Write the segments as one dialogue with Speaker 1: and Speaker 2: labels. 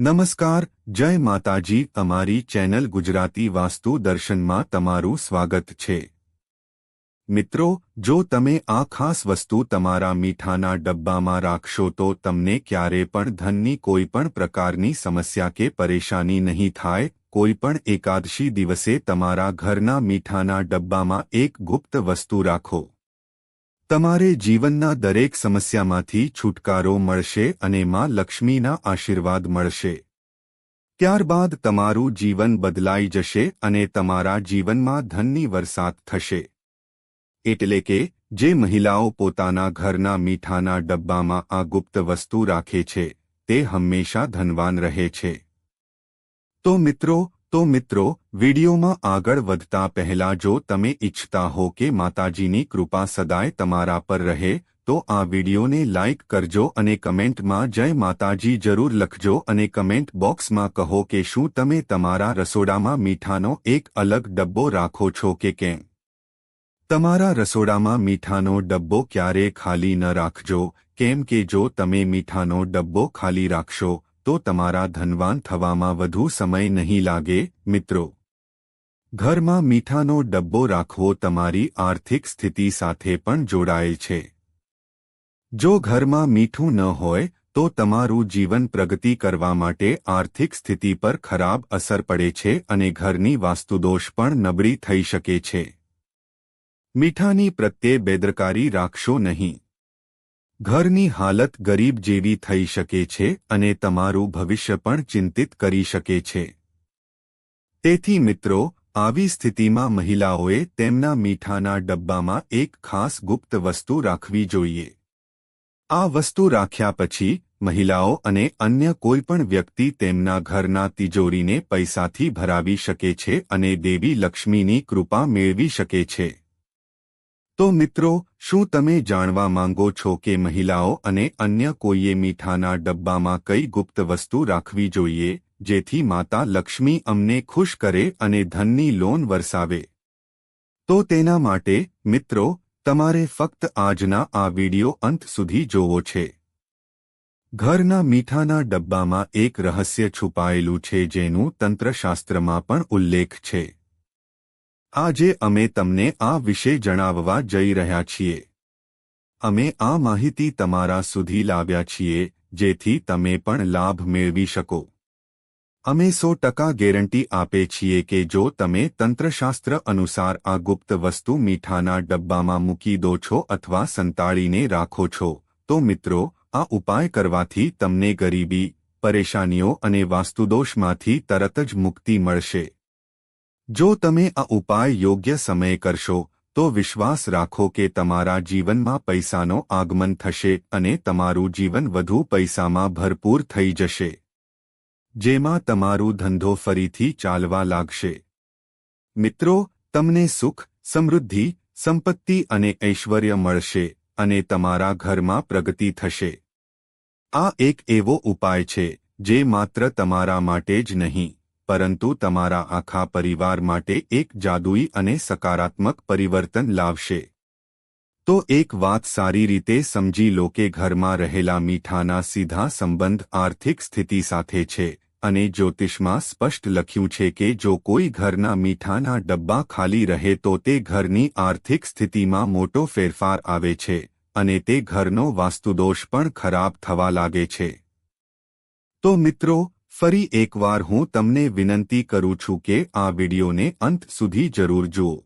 Speaker 1: નમસ્કાર, જય માતાજી, અમારી ચેનલ ગુજરાતી વાસ્તુ દર્શનમાં તમારું સ્વાગત છે. મિત્રો, જો તમે આ ખાસ વસ્તુ તમારા મીઠાના ડબ્બામાં રાખશો તો તમને ક્યારે પણ ધનની કોઈ પણ પ્રકારની સમસ્યા કે પરેશાની નહીં થાય, કોઈ પણ એકાદશી દિવસે તમારા ઘરના મીઠાના ડબ્બામાં એક ગુપ્ત વસ્તુ રાખો. તમારે જીવનના દરેક સમસ્યામાંથી છુટકારો મળશે અને માં લક્ષ્મીના આશીર્વાદ મળશે. ત્યારબાદ તમારું જીવન બદલાઈ જશે અને તમારા જીવનમાં ધનની વરસાદ થશે. એટલે કે, જે મહિલાઓ પોતાના ઘરના મીઠાના ડબ્બામાં આ ગુપ્ત વસ્તુ રાખે છે, તે હંમેશા ધનવાન રહે છે. તો મિત્રો તો મિત્રો, વિડીયોમાં આગળ વધતા પહેલા જો તમે ઇચ્છતા હો કે માતાજીની કૃપા સદાય તમારા પર રહે, તો આ વિડીયોને લાઇક કરજો અને કમેન્ટમાં જય માતાજી જરૂર લખજો અને કમેન્ટ બોક્સમાં કહો કે શું તમે તમારા રસોડામાં મીઠાનો એક અલગ ડબ્બો રાખો છો કે કેમ? તમારા રસોડામાં મીઠાનો ડબ્બો ક્યારે ખાલી ન રાખજો, કેમ કે જો તમે મીઠાનો ડબ્બો ખાલી રાખશો તો તમારા ધનવાન થવામાં વધુ સમય નહીં લાગે, મિત્રો. ઘરમાં મીઠાનો ડબ્બો રાખવો તમારી આર્થિક સ્થિતિ સાથે પણ જોડાયેલ છે. જો ઘરમાં મીઠું ન હોય, તો તમારું જીવન પ્રગતિ કરવા માટે આર્થિક સ્થિતિ પર ખરાબ અસર પડે છે અને ઘરની વાસ્તુદોષ પણ નબળી થઈ શકે છે. મીઠાની પ્રત્યે બેદરકારી રાખશો નહીં. ઘરની હાલત ગરીબ જેવી થઈ શકે છે અને તમારું ભવિષ્ય પણ ચિંતિત કરી શકે છે. તેથી મિત્રો, આવી સ્થિતિમાં મહિલાઓએ તેમના મીઠાના ડબ્બામાં એક ખાસ ગુપ્ત વસ્તુ રાખવી જોઈએ. આ વસ્તુ રાખ્યા પછી, મહિલાઓ અને અન્ય કોઈપણ વ્યક્તિ તેમના ઘરના તિજોરીને પૈસાથી ભરાવી શકે છે અને દેવી લક્ષ્મીની કૃપા મેળવી શકે છે. તો મિત્રો શું તમે જાણવા માંગો છો કે મહિલાઓ અને અન્ય કોઈએ મીઠાના ડબ્બામાં કઈ ગુપ્ત વસ્તુ રાખવી જોઈએ, જેથી માતા લક્ષ્મી અમને ખુશ કરે અને ધનની લોન વરસાવે? તો તેના માટે, મિત્રો, તમારે ફક્ત આજના આ વિડિયો અંત સુધી જોવો છે. ઘરના મીઠાના ડબ્બામાં એક રહસ્ય છુપાયેલું છે જેનું તંત્રશાસ્ત્રમાં પણ ઉલ્લેખ છે. આજે અમે તમને આ વિશે જણાવવા જઈ રહ્યા છીએ. અમે આ માહિતી તમારા સુધી લાવ્યા છીએ, જેથી તમે પણ લાભ મેળવી શકો. અમે સો ટકા ગેરંટી આપે છીએ કે જો તમે તંત્રશાસ્ત્ર અનુસાર આ ગુપ્ત વસ્તુ મીઠાના ડબ્બામાં મૂકી દો છો અથવા સંતાળીને રાખો છો, તો મિત્રો, આ ઉપાય કરવાથી તમને ગરીબી, પરેશાનીઓ અને વાસ્તુદોષમાંથી તરત જ મુક્તિ મળશે. જો તમે આ ઉપાય યોગ્ય સમયે કરશો, તો વિશ્વાસ રાખો કે તમારા જીવનમાં પૈસાનો આગમન થશે અને તમારું જીવન વધુ પૈસામાં ભરપૂર થઈ જશે. જેમાં તમારું ધંધો ફરીથી ચાલવા લાગશે. મિત્રો, તમને સુખ, સમૃદ્ધિ, સંપત્તિ અને ઐશ્વર્ય મળશે અને તમારા ઘરમાં પ્રગતિ થશે. આ એક એવો ઉપાય છે જે માત્ર તમારા માટે જ નહીં. પરંતુ તમારા આખા પરિવાર માટે એક જાદુઈ અને સકારાત્મક પરિવર્તન લાવશે. તો એક વાત સારી રીતે સમજી લો કે ઘરમાં રહેલા મીઠાના સીધા સંબંધ આર્થિક સ્થિતિ સાથે છે, અને જ્યોતિષમાં સ્પષ્ટ લખ્યું છે કે જો કોઈ ઘરના મીઠાના ડબ્બા ખાલી રહે તો તે ઘરની આર્થિક સ્થિતિમાં મોટો ફેરફાર આવે છે, અને તે ઘરનો વાસ્તુદોષ પણ ખરાબ થવા લાગે છે. તો મિત્રો ફરી એકવાર હું તમને વિનંતી કરું છું કે આ વિડિયોને અંત સુધી જરૂર જુઓ.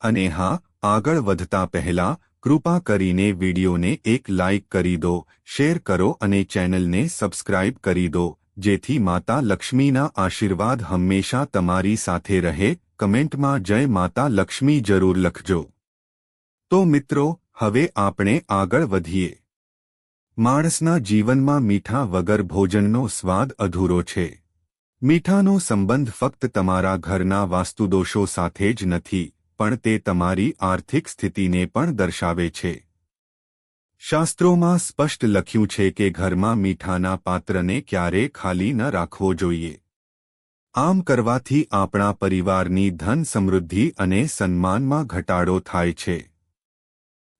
Speaker 1: અને હા, આગળ વધતા પહેલા, કૃપા કરીને વિડિયોને એક લાઇક કરી દો, શેર કરો અને ચેનલને સબસ્ક્રાઇબ કરી દો, જેથી માતા લક્ષ્મીના આશીર્વાદ હંમેશા તમારી સાથે રહે. કમેન્ટમાં જય માતા લક્ષ્મી જરૂર લખજો. તો મિત્રો, હવે આપણે આગળ વધીએ. માણસના જીવનમાં મીઠા વગર ભોજનનો સ્વાદ અધૂરો છે. મીઠાનો સંબંધ ફક્ત તમારા ઘરના વાસ્તુદોષો સાથે જ નથી, પણ તે તમારી આર્થિક સ્થિતિને પણ દર્શાવે છે. શાસ્ત્રોમાં સ્પષ્ટ લખ્યું છે કે ઘરમાં મીઠાના પાત્રને ક્યારે ખાલી ન રાખવો જોઈએ. આમ કરવાથી આપણા પરિવારની ધન સમૃદ્ધિ અને સન્માનમાં ઘટાડો થાય છે.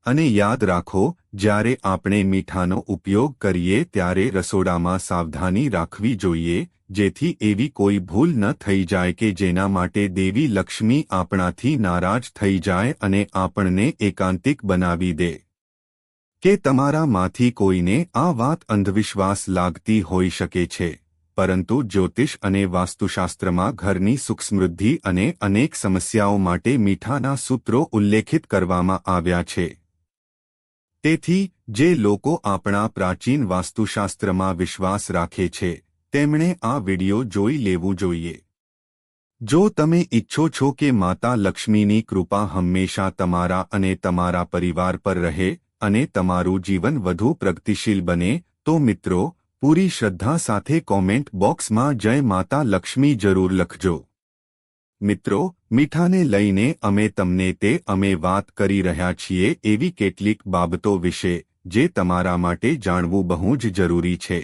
Speaker 1: અને યાદ રાખો, જ્યારે આપણે મીઠાનો ઉપયોગ કરીએ ત્યારે રસોડામાં સાવધાની રાખવી જોઈએ, જેથી એવી કોઈ ભૂલ ન થઈ જાય કે જેના માટે દેવી લક્ષ્મી આપણાથી નારાજ થઈ જાય અને આપણને એકાંતિક બનાવી દે. કે તમારામાંથી કોઈને આ વાત અંધવિશ્વાસ લાગતી હોઈ શકે છે, પરંતુ જ્યોતિષ અને વાસ્તુશાસ્ત્રમાં ઘરની સુખ સમૃદ્ધિ અને અનેક સમસ્યાઓ માટે મીઠાના સૂત્રો ઉલ્લેખિત કરવામાં આવ્યા છે. તેથી, જે લોકો આપણા પ્રાચીન વાસ્તુશાસ્ત્રમાં વિશ્વાસ રાખે છે, તેમણે આ વિડિયો જોઈ લેવું જોઈએ. જો તમે ઈચ્છો છો કે માતા લક્ષ્મીની કૃપા હંમેશા તમારા અને તમારા પરિવાર પર રહે અને તમારું જીવન વધુ પ્રગતિશીલ બને, તો મિત્રો, પૂરી શ્રદ્ધા સાથે કોમેન્ટ બોક્સમાં જય માતા લક્ષ્મી જરૂર લખજો. મિત્રો મીઠાને લઈને અમે તમને તે અમે વાત કરી રહ્યા છીએ એવી કેટલીક બાબતો વિશે, જે તમારા માટે જાણવું બહુ જ જરૂરી છે.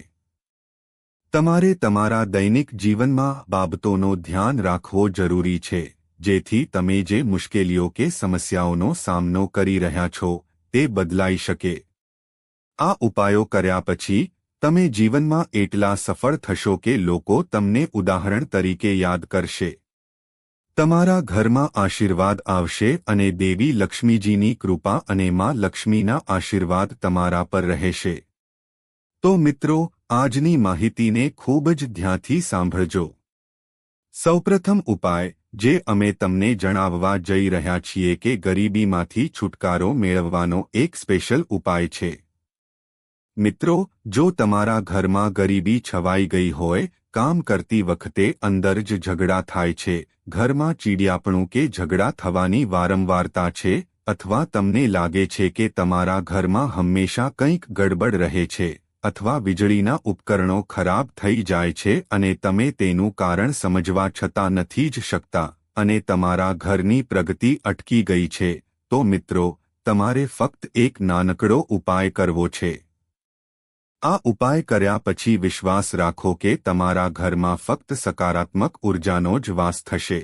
Speaker 1: તમારે તમારા દૈનિક જીવનમાં બાબતોનો ધ્યાન રાખવો જરૂરી છે, જેથી તમે જે મુશ્કેલીઓ કે સમસ્યાઓનો સામનો કરી રહ્યા છો, તે બદલાઈ શકે. આ ઉપાયો કર્યા પછી, તમે જીવનમાં એટલા સફળ થશો કે લોકો તમને ઉદાહરણ તરીકે યાદ કરશે. તમારા ઘરમાં આશીર્વાદ આવશે અને દેવી લક્ષ્મીજીની કૃપા અને માં લક્ષ્મીના આશીર્વાદ તમારા પર રહેશે. તો મિત્રો, આજની માહિતીને ખૂબ જ ધ્યાનથી સાંભળજો. સૌપ્રથમ ઉપાય, જે અમે તમને જણાવવા જઈ રહ્યા છીએ કે ગરીબીમાંથી છુટકારો મેળવવાનો એક સ્પેશિયલ ઉપાય છે. મિત્રો, જો તમારા ઘરમાં ગરીબી છવાઈ ગઈ હોય કામ કરતી વખતે અંદર જ ઝઘડા થાય છે. ઘરમાં ચીડિયાપણું કે ઝઘડા થવાની વારંવારતા છે અથવા તમને લાગે છે કે તમારા ઘરમાં હંમેશા કંઈક ગડબડ રહે છે અથવા વીજળીના ઉપકરણો ખરાબ થઈ જાય છે અને તમે તેનું કારણ સમજવા છતાં નથી જ શકતા અને તમારા ઘરની પ્રગતિ અટકી ગઈ છે. તો મિત્રો, તમારે ફક્ત એક નાનકડો ઉપાય કરવો છે. આ ઉપાય કર્યા પછી વિશ્વાસ રાખો કે તમારા ઘરમાં ફક્ત સકારાત્મક ઉર્જાનો જ વાસ થશે.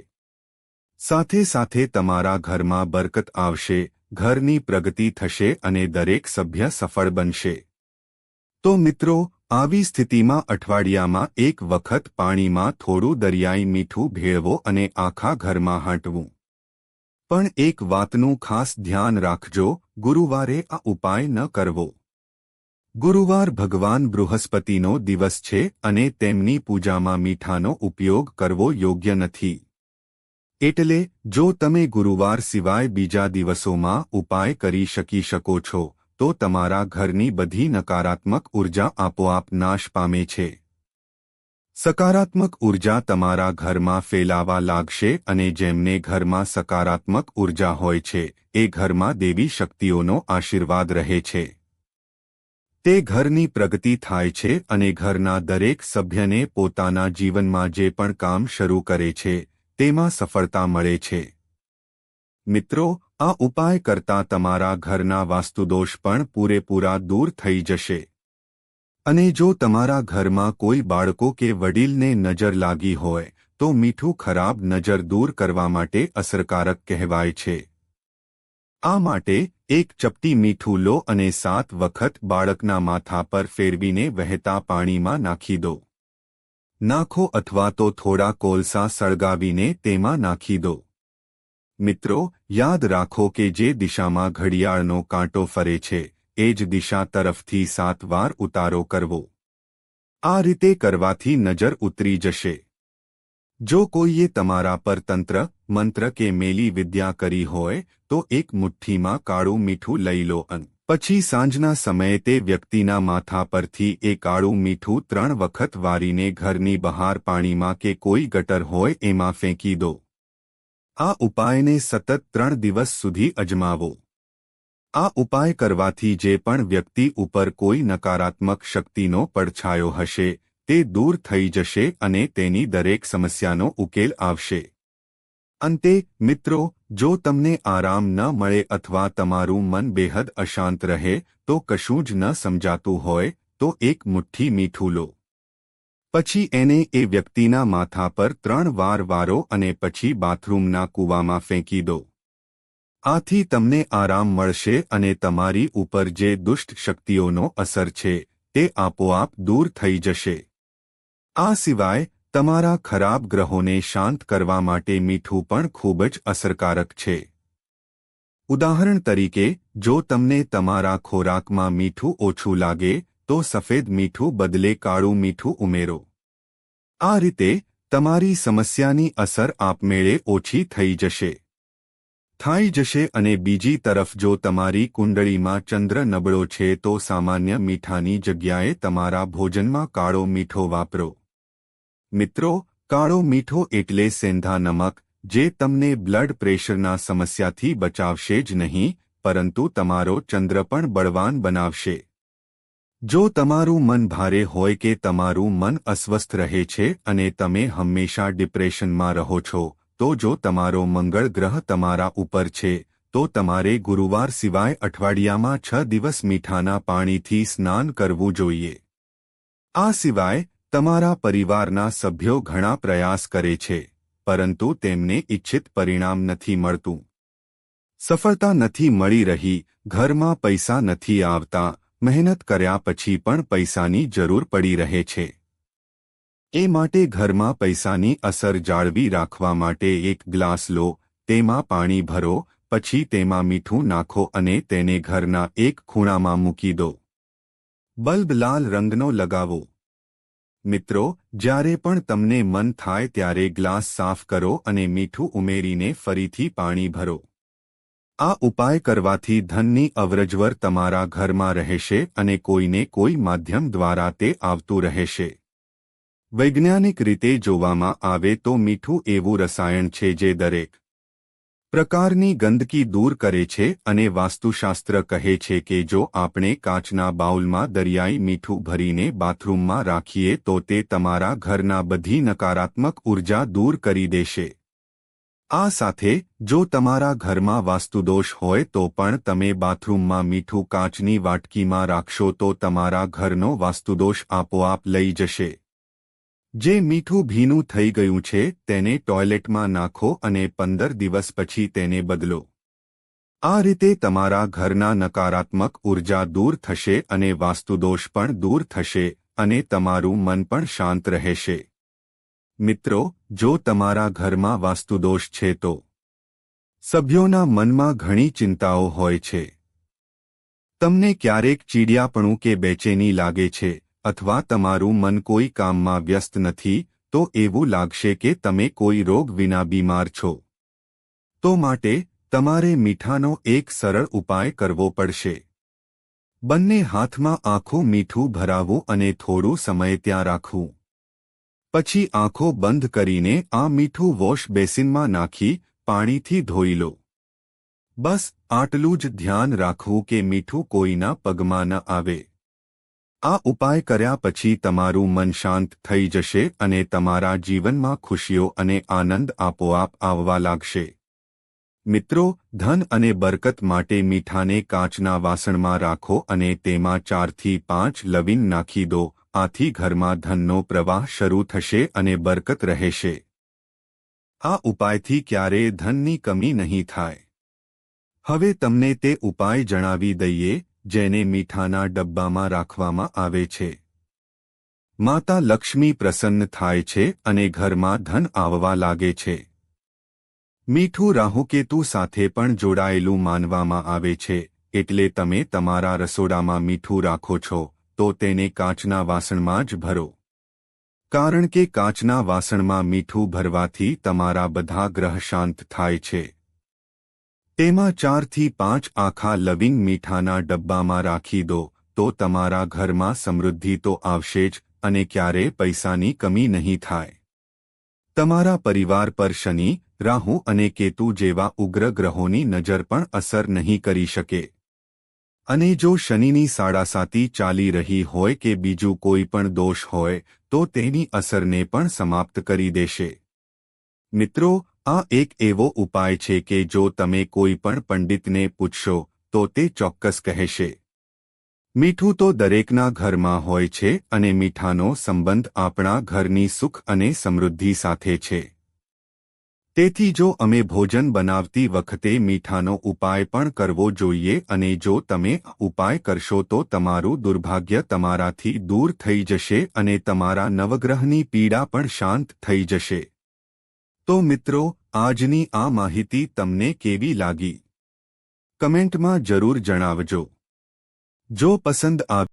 Speaker 1: સાથે સાથે તમારા ઘરમાં બરકત આવશે, ઘરની પ્રગતિ થશે અને દરેક સભ્ય સફળ બનશે. તો મિત્રો, આવી સ્થિતિમાં અઠવાડિયામાં એક વખત પાણીમાં થોડું દરિયાઈ મીઠું ભેળવો અને આખા ઘરમાં હાંટવું. પણ એક વાતનું ખાસ ધ્યાન રાખજો, ગુરુવારે આ ઉપાય ન કરવો. ગુરુવાર ભગવાન બૃહસ્પતિનો દિવસ છે અને તેમની પૂજામાં મીઠાનો ઉપયોગ કરવો યોગ્ય નથી. એટલે, જો તમે ગુરુવાર સિવાય બીજા દિવસોમાં ઉપાય કરી શકી શકો છો, તો તમારા ઘરની બધી નકારાત્મક ઊર્જા આપોઆપ નાશ પામે છે. સકારાત્મક ઊર્જા તમારા ઘરમાં ફેલાવા લાગશે અને જેમને ઘરમાં સકારાત્મક ઊર્જા હોય છે, એ ઘરમાં દેવી શક્તિઓનો આશીર્વાદ રહે છે. તે ઘરની પ્રગતિ થાય છે અને ઘરના દરેક સભ્યને પોતાના જીવનમાં જે પણ કામ શરૂ કરે છે, તેમાં સફળતા મળે છે. મિત્રો, આ ઉપાય કરતા તમારા ઘરના વાસ્તુદોષ પણ પૂરેપૂરા દૂર થઈ જશે. અને જો તમારા ઘરમાં કોઈ બાળકો કે વડીલને નજર લાગી હોય, તો મીઠું ખરાબ નજર દૂર કરવા માટે અસરકારક કહેવાય છે. આ માટે એક ચપટી મીઠું લો અને સાત વખત બાળકના માથા પર ફેરવીને વહેતા પાણીમાં નાખી દો. નાખો અથવા તો થોડા કોલસા સળગાવીને તેમાં નાખી દો. મિત્રો, યાદ રાખો કે જે દિશામાં ઘડિયાળનો કાંટો ફરે છે, એ જ દિશા તરફથી સાત વાર ઉતારો કરવો. આ રીતે કરવાથી નજર ઉતરી જશે. જો કોઈએ તમારા પર તંત્ર મંત્ર કે મેલી વિદ્યા કરી હોય, તો એક મુઠ્ઠીમાં કાળું મીઠું લઈ લો અન. પછી સાંજના સમયે તે વ્યક્તિના માથા પરથી એ કાળું મીઠું ત્રણ વખત વારીને ઘરની બહાર પાણીમાં કે કોઈ ગટર હોય એમાં ફેંકી દો. આ ઉપાયને સતત ત્રણ દિવસ સુધી અજમાવો. આ ઉપાય કરવાથી જે પણ વ્યક્તિ ઉપર કોઈ નકારાત્મક શક્તિનો પડછાયો હશે, તે દૂર થઈ જશે અને તેની દરેક સમસ્યાનો ઉકેલ આવશે. અંતે, મિત્રો, જો તમને આરામ ન મળે અથવા તમારું મન બેહદ અશાંત રહે, તો કશું જ ન સમજાતું હોય, તો એક મુઠ્ઠી મીઠું લો. પછી એને એ વ્યક્તિના માથા પર ત્રણ વાર વારો અને પછી બાથરૂમના કૂવામાં ફેંકી દો. આથી તમને આરામ મળશે અને તમારી ઉપર જે દુષ્ટ શક્તિઓનો અસર છે, તે આપોઆપ દૂર થઈ જશે. આ સિવાય તમારા ખરાબ ગ્રહોને શાંત કરવા માટે મીઠું પણ ખૂબ જ અસરકારક છે. ઉદાહરણ તરીકે, જો તમને તમારા ખોરાકમાં મીઠું ઓછું લાગે, તો સફેદ મીઠું બદલે કાળું મીઠું ઉમેરો. આ રીતે, તમારી સમસ્યાની અસર આપમેળે ઓછી થઈ જશે. થઈ જશે અને બીજી તરફ જો તમારી કુંડળીમાં ચંદ્ર નબળો છે તો સામાન્ય મીઠાની જગ્યાએ તમારા ભોજનમાં કાળો મીઠો વાપરો. મિત્રો, કાળો મીઠો એટલે સેંધા નમક, જે તમને બ્લડ પ્રેશરના સમસ્યાથી બચાવશે જ નહીં, પરંતુ તમારો ચંદ્ર પણ બળવાન બનાવશે. જો તમારું મન ભારે હોય કે તમારું મન અસ્વસ્થ રહે છે અને તમે હંમેશા ડિપ્રેશનમાં રહો છો, તો જો તમારો મંગળ ગ્રહ તમારા ઉપર છે, તો તમારે ગુરુવાર સિવાય અઠવાડિયામાં છ દિવસ મીઠાના પાણીથી સ્નાન કરવું જોઈએ. આ સિવાય તમારા પરિવારના સભ્યો ઘણા પ્રયાસ કરે છે, પરંતુ તેમને ઇચ્છિત પરિણામ નથી મળતું. સફળતા નથી મળી રહી, ઘરમાં પૈસા નથી આવતા, મહેનત કર્યા પછી પણ પૈસાની જરૂર પડી રહે છે. એ માટે ઘરમાં પૈસાની અસર જાળવી રાખવા માટે એક ગ્લાસ લો, તેમાં પાણી ભરો, પછી તેમાં મીઠું નાખો અને તેને ઘરના એક ખૂણામાં મૂકી દો. બલ્બ લાલ રંગનો લગાવો. મિત્રો, જ્યારે પણ તમને મન થાય ત્યારે ગ્લાસ સાફ કરો અને મીઠું ઉમેરીને ફરીથી પાણી ભરો. આ ઉપાય કરવાથી ધનની અવરજવર તમારા ઘરમાં રહેશે અને કોઈને કોઈ માધ્યમ દ્વારા તે આવતું રહેશે. વૈજ્ઞાનિક રીતે જોવામાં આવે તો મીઠું એવું રસાયણ છે જે દરેક પ્રકારની ગંદકી દૂર કરે છે અને વાસ્તુશાસ્ત્ર કહે છે કે જો આપણે કાચના બાઉલમાં દરિયાઈ મીઠું ભરીને બાથરૂમમાં રાખીએ તો તે તમારા ઘરના બધી નકારાત્મક ઊર્જા દૂર કરી દેશે. આ સાથે, જો તમારા ઘરમાં વાસ્તુદોષ હોય તો પણ તમે બાથરૂમમાં મીઠું કાચની વાટકીમાં રાખશો તો તમારા ઘરનો વાસ્તુદોષ આપોઆપ લઈ જશે. જે મીઠું ભીનું થઈ ગયું છે, તેને ટોયલેટમાં નાખો અને પંદર દિવસ પછી તેને બદલો. આ રીતે તમારા ઘરના નકારાત્મક ઊર્જા દૂર થશે અને વાસ્તુદોષ પણ દૂર થશે અને તમારું મન પણ શાંત રહેશે. મિત્રો, જો તમારા ઘરમાં વાસ્તુદોષ છે તો? સભ્યોના મનમાં ઘણી ચિંતાઓ હોય છે. તમને ક્યારેક ચીડિયાપણું કે બેચેની લાગે છે. અથવા તમારું મન કોઈ કામમાં વ્યસ્ત નથી, તો એવું લાગશે કે તમે કોઈ રોગ વિના બીમાર છો. તો માટે, તમારે મીઠાનો એક સરળ ઉપાય કરવો પડશે. બંને હાથમાં આખું મીઠું ભરાવું અને થોડું સમય ત્યાં રાખવું. પછી આંખો બંધ કરીને આ મીઠું વોશ બેસિનમાં નાખી, પાણીથી ધોઈ લો. બસ, આટલું જ ધ્યાન રાખવું કે મીઠું કોઈના પગમાં ન આવે. આ ઉપાય કર્યા પછી તમારું મન શાંત થઈ જશે અને તમારા જીવનમાં ખુશીઓ અને આનંદ આપોઆપ આવવા લાગશે. મિત્રો, ધન અને બરકત માટે મીઠાને કાચના વાસણમાં રાખો અને તેમાં ચારથી પાંચ લવિંગ નાખી દો. આથી ઘરમાં ધનનો પ્રવાહ શરૂ થશે અને બરકત રહેશે. આ ઉપાયથી ક્યારેય ધનની કમી નહીં થાય. હવે તમને તે ઉપાય જણાવી દઈએ. જેને મીઠાના ડબ્બામાં રાખવામાં આવે છે. માતા લક્ષ્મી પ્રસન્ન થાય છે અને ઘરમાં ધન આવવા લાગે છે. મીઠું રાહુકેતુ સાથે પણ જોડાયેલું માનવામાં આવે છે, એટલે તમે તમારા રસોડામાં મીઠું રાખો છો, તો તેને કાચના વાસણમાં જ ભરો. કારણ કે કાચના વાસણમાં મીઠું ભરવાથી તમારા બધા ગ્રહ શાંત થાય છે. તેમાં ચારથી પાંચ આખા લવિંગ મીઠાના ડબ્બામાં રાખી દો, તો તમારા ઘરમાં સમૃદ્ધિ તો આવશે જ, અને ક્યારે પૈસાની કમી નહીં થાય. તમારા પરિવાર પર શનિ, રાહુ અને કેતુ જેવા ઉગ્ર ગ્રહોની નજર પણ અસર નહીં કરી શકે. અને જો શનિની સાડાસાતી ચાલી રહી હોય કે બીજું કોઈ પણ દોષ હોય, તો તેની અસરને પણ સમાપ્ત કરી દેશે. મિત્રો આ એક એવો ઉપાય છે કે જો તમે કોઈ પણ પંડિતને પૂછશો, તો તે ચોક્કસ કહેશે. મીઠું તો દરેકના ઘરમાં હોય છે અને મીઠાનો સંબંધ આપણા ઘરની સુખ અને સમૃદ્ધિ સાથે છે. તેથી જો અમે ભોજન બનાવતી વખતે મીઠાનો ઉપાય પણ કરવો જોઈએ અને જો તમે ઉપાય કરશો તો તમારું દુર્ભાગ્ય તમારાથી દૂર થઈ જશે અને તમારા નવગ્રહની પીડા પણ શાંત થઈ જશે. તો મિત્રો આજની આ માહિતી તમને કેવી લાગી? કમેન્ટમાં જરૂર જણાવજો. જો પસંદ આવે